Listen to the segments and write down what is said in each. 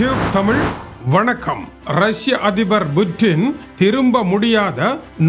Tube Tamil வணக்கம். ரஷ்ய அதிபர் புட்டின் திரும்ப முடியாத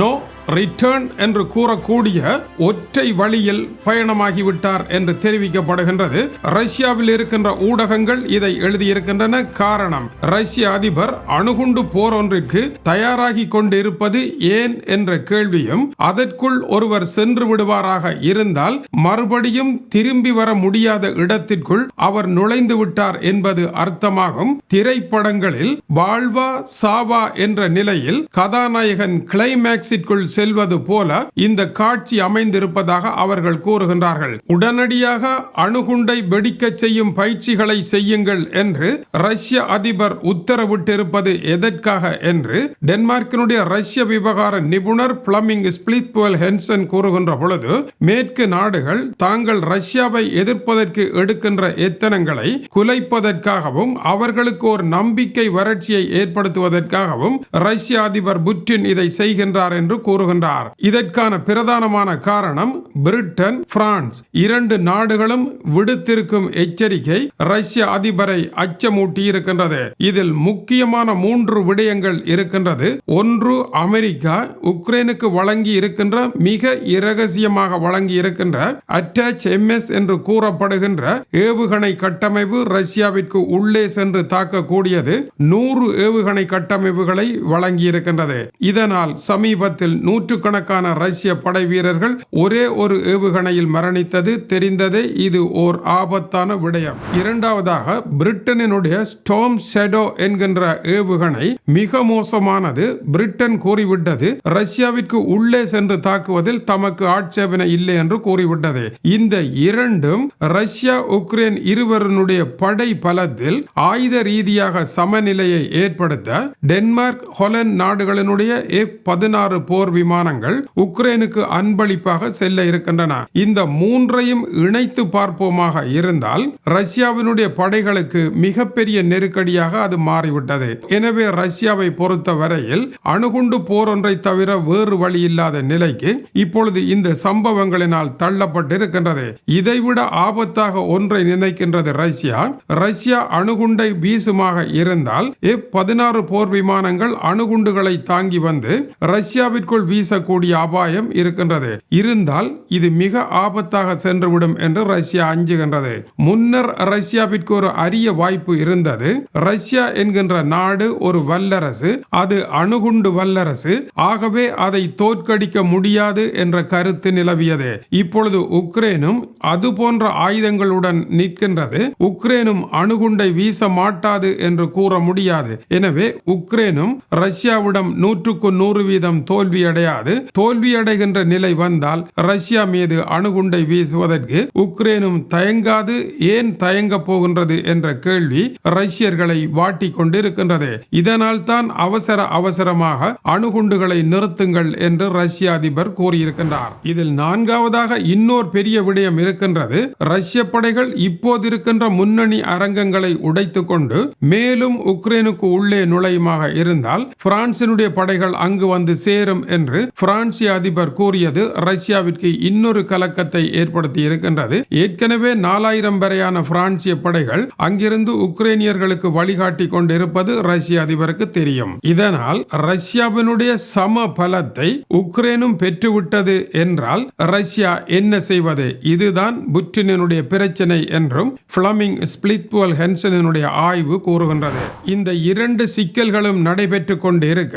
நோ ரிட்டர்ன் என்று கூறக்கூடிய ஒற்றை வழியில் பயணமாகிவிட்டார் என்று தெரிவிக்கப்படுகின்றது. ரஷ்யாவில் இருக்கின்ற ஊடகங்கள் இதை எழுதியிருக்கின்றன. காரணம் ரஷ்ய அதிபர் அணுகுண்டு போர் ஒன்றிற்கு தயாராகி கொண்டிருப்பது ஏன் என்ற கேள்வியும் அதற்குள் ஒருவர் சென்று விடுவாராக இருந்தால் மறுபடியும் திரும்பி வர முடியாத இடத்திற்குள் அவர் நுழைந்து விட்டார் என்பது அர்த்தமாகும். திரைப்படங்களில் வாழ்வா சாவா என்ற நிலையில் கதாநாயகன் கிளைமேக்ஸிற்குள் செல்வது போல இந்த காட்சி அமைந்திருப்பதாக அவர்கள் கூறுகின்றார்கள். உடனடியாக அணுகுண்டை வெடிக்க செய்யும் பயிற்சிகளை செய்யுங்கள் என்று ரஷ்ய அதிபர் உத்தரவிட்டிருப்பது எதற்காக என்று டென்மார்க்கினுடைய ரஷ்ய விவகார நிபுணர் பிளமிங் ஸ்பிளித்வெல் ஹென்சன் கூறுகின்ற பொழுது மேற்கு நாடுகள் தாங்கள் ரஷ்யாவை எதிர்ப்பதற்கு எடுக்கின்ற எத்தனங்களை குலைப்பதற்காகவும் அவர்களுக்கு ஒரு நம்பிக்கை வறட்சியை ஏற்படுத்துவதற்காகவும் ரஷ்ய அதிபர் அதிபர் புட்டின் இதை செய்கின்றார் என்று கூறுகின்றார். இதற்கான பிரதானமான காரணம் பிரிட்டன் பிரான்ஸ் இரண்டு நாடுகளும் விடுத்திருக்கும் எச்சரிக்கை ரஷ்ய அதிபரை அச்சமூட்டி இருக்கின்றது இதில் முக்கியமான மூன்று விடயங்கள் இருக்கின்றது. ஒன்று அமெரிக்கா உக்ரைனுக்கு வழங்கி இருக்கின்ற மிக இரகசியமாக வழங்கி இருக்கின்ற அட்டாச் எம்எஸ் என்று கூறப்படுகின்ற ஏவுகணை கட்டமைப்பு ரஷ்யாவிற்கு உள்ளே சென்று தாக்கக்கூடியது. நூறு ஏவுகணை கட்டமைப்புகளை வழங்கி இருக்கின்றது கொண்டது. இதனால் சமீபத்தில் நூற்றுக்கணக்கான ரஷ்ய படை வீரர்கள் ஒரே ஒரு ஏவுகணையில் மரணித்தது. தெரிந்ததே இது ஓர் ஆபத்தான விடயம். இரண்டாவதாக பிரிட்டனினுடைய ஸ்டோம் ஷெடோ என்கின்ற ஏவுகணை மிக மோசமானது. பிரிட்டன் கூறிவிட்டது ரஷ்யாவிற்கு உள்ளே சென்று தாக்குவதில் தமக்கு ஆட்சேபனை இல்லை என்று கூறிவிட்டது. இந்த இரண்டும் ரஷ்யா உக்ரைன் இருவருடைய படை பலத்தில் ஆயுத ரீதியாக சமநிலையை ஏற்படுத்த டென்மார்க் ஹொலன் நாடு நாடுகளினுடைய எஃப் பதினாறு போர் விமானங்கள் உக்ரைனுக்கு அன்பளிப்பாக செல்ல இருக்கின்றன. இந்த மூன்றையும் இணைத்து பார்ப்போமாக இருந்தால் ரஷ்யாவினுடைய படைகளுக்கு மிகப்பெரிய நெருக்கடியாக அது மாறிவிட்டது. எனவே ரஷ்யாவை பொறுத்த வரையில் அணுகுண்டு போர் ஒன்றை தவிர வேறு வழி இல்லாத நிலைக்கு இப்பொழுது இந்த சம்பவங்களினால் தள்ளப்பட்டிருக்கின்றது. இதைவிட ஆபத்தாக ஒன்றை நினைக்கின்றது ரஷ்யா. ரஷ்யா அணுகுண்டை வீசுமாக இருந்தால் எஃப் பதினாறு போர் விமானங்கள் அணுகுண்டுகளை தாங்கி வந்து ரஷ்யாவிற்குள் வீசக்கூடிய அபாயம் இருக்கின்றது. இருந்தால் இது மிக ஆபத்தாக சென்றுவிடும் என்று ரஷ்யா அஞ்சுகின்றது. முன்னர் ரஷ்யாவிற்கு ஒரு அரிய வாய்ப்பு இருந்தது. ரஷ்யா என்கின்ற நாடு ஒரு வல்லரசு அது அணுகுண்டு வல்லரசு ஆகவே அதை தோற்கடிக்க முடியாது என்ற கருத்து நிலவியது. இப்பொழுது உக்ரைனும் அது போன்ற ஆயுதங்களுடன் நிற்கின்றது. உக்ரைனும் அணுகுண்டை வீச மாட்டாது என்று கூற முடியாது. எனவே உக்ரைனும் ரஷ்யாவிடம் நூற்றுக்கு நூறு வீதம் தோல்வி அடையாது தோல்வி அடைகின்ற நிலை வந்தால் ரஷ்யா மீது அணுகுண்டை வீசுவதற்கு உக்ரைனும் தயங்காது ஏன் தயங்க போகின்றது என்ற கேள்வி ரஷ்யர்களை வாட்டி கொண்டிருக்கின்றது. இதனால் தான் அவசர அவசரமாக அணுகுண்டுகளை நிறுத்துங்கள் என்று ரஷ்ய அதிபர் கூறியிருக்கின்றார். இதில் நான்காவதாக இன்னொரு பெரிய விடயம் இருக்கின்றது. ரஷ்ய படைகள் இப்போது இருக்கின்ற முன்னணி அரங்கங்களை உடைத்துக் கொண்டு மேலும் உக்ரைனுக்கு உள்ளே நுழையுமாக இருந்தால் பிரான்சினுடைய படைகள் அங்கு வந்து சேரும் என்று பிரான்சிய அதிபர் கூறியது ரஷ்யாவிற்கு இன்னொரு கலக்கத்தை ஏற்படுத்தி இருக்கின்றது ஏற்கனவே நாலாயிரம் வரையான பிரான்சிய படைகள் அங்கிருந்து உக்ரைனியர்களுக்கு வழிகாட்டி கொண்டிருப்பது ரஷ்ய அதிபருக்கு தெரியும். இதனால் ரஷ்யாவினுடைய சம பலத்தை உக்ரைனும் பெற்றுவிட்டது என்றால் ரஷ்யா என்ன செய்வது? இதுதான் புட்டினுடைய பிரச்சனை என்றும் பிளமிங் ஸ்பிளித்வல் ஹென்சனுடைய ஆய்வு கூறுகின்றது. இந்த இரண்டு சிக்கல்களும் நடைபெற்று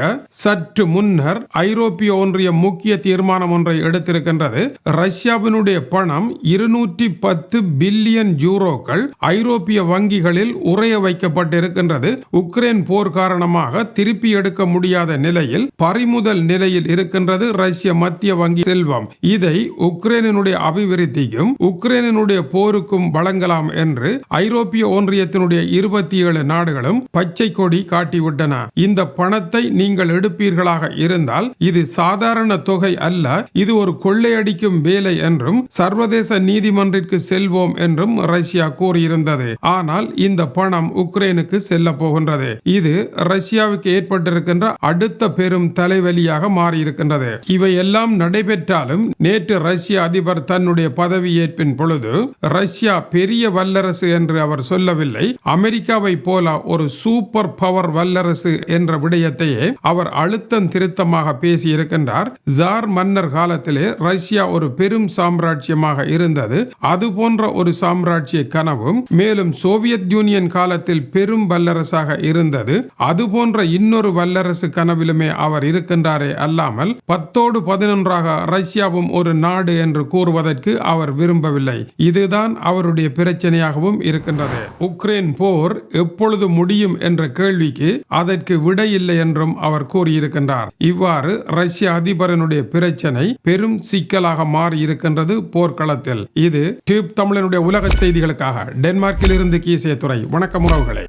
கொண்டிருக்க சற்று முன்னர் ஐரோப்பிய ஒன்றிய முக்கிய தீர்மானம் ஒன்றை எடுத்திருக்கின்றது. ரஷ்யாவினுடைய பணம் இருநூற்றி பத்து பில்லியன் யூரோக்கள் ஐரோப்பிய வங்கிகளில் உறைய வைக்கப்பட்டிருக்கின்றது. உக்ரைன் போர் காரணமாக திருப்பி எடுக்க முடியாத நிலையில் பறிமுதல் நிலையில் இருக்கின்றது ரஷ்ய மத்திய வங்கி செல்வம். இதை உக்ரைனுடைய அபிவிருத்திக்கும் உக்ரைனுடைய போருக்கும் வழங்கலாம் என்று ஐரோப்பிய ஒன்றியத்தினுடைய இருபத்தி ஏழு நாடுகளும் பச்சை கொடி காட்டிவிட்டன. இந்த பணத்தை நீங்கள் நீங்கள் எடுப்பீர்களாக இருந்தால் இது சாதாரண தொகை அல்ல. இது ஒரு கொள்ளையடிக்கும் வேலை என்றும் சர்வதேச நீதிமன்றிற்கு செல்வோம் என்றும் ரஷ்யா கூறியிருந்தது. ஆனால் இந்த பணம் உக்ரைனுக்கு செல்ல போகின்றது. இது ரஷ்யாவுக்கு ஏற்பட்டிருக்கின்ற அடுத்த பெரும் தலைவலியாக மாறியிருக்கின்றது. இவை எல்லாம் நடைபெற்றாலும் நேற்று ரஷ்ய அதிபர் தன்னுடைய பதவியேற்பின் பொழுது ரஷ்யா பெரிய வல்லரசு என்று அவர் சொல்லவில்லை. அமெரிக்காவை போல ஒரு சூப்பர் பவர் வல்லரசு என்ற விடயத்தையே அவர் அழுத்தம் திருத்தமாக பேசியிருக்கின்றார் ஜார் மன்னர் காலத்திலே ரஷ்யா ஒரு பெரும் சாம்ராஜ்யமாக இருந்தது. அது போன்ற ஒரு சாம்ராஜ்ய கனவும் மேலும் சோவியத் யூனியன் காலத்தில் பெரும் வல்லரசாக இருந்தது. அது போன்ற இன்னொரு வல்லரசு கனவிலுமே அவர் இருக்கின்றாரே அல்லாமல் பத்தோடு பதினொன்றாக ரஷ்யாவும் ஒரு நாடு என்று கூறுவதற்கு அவர் விரும்பவில்லை. இதுதான் அவருடைய பிரச்சனையாகவும் இருக்கின்றது. உக்ரைன் போர் எப்பொழுது முடியும் என்ற கேள்விக்கு அதற்கு விடையில்லை என்றும் அவர் அவர் கூறியிருக்கின்றார். இவ்வாறு ரஷ்ய அதிபரனுடைய பிரச்சனை பெரும் சிக்கலாக மாறி இருக்கின்றது போர்க்களத்தில். இது டியூப் தமிழனுடைய உலக செய்திகளுக்காக. டென்மார்க்கில் இருந்து கீசிய துறை வணக்கம் உறவுகளே.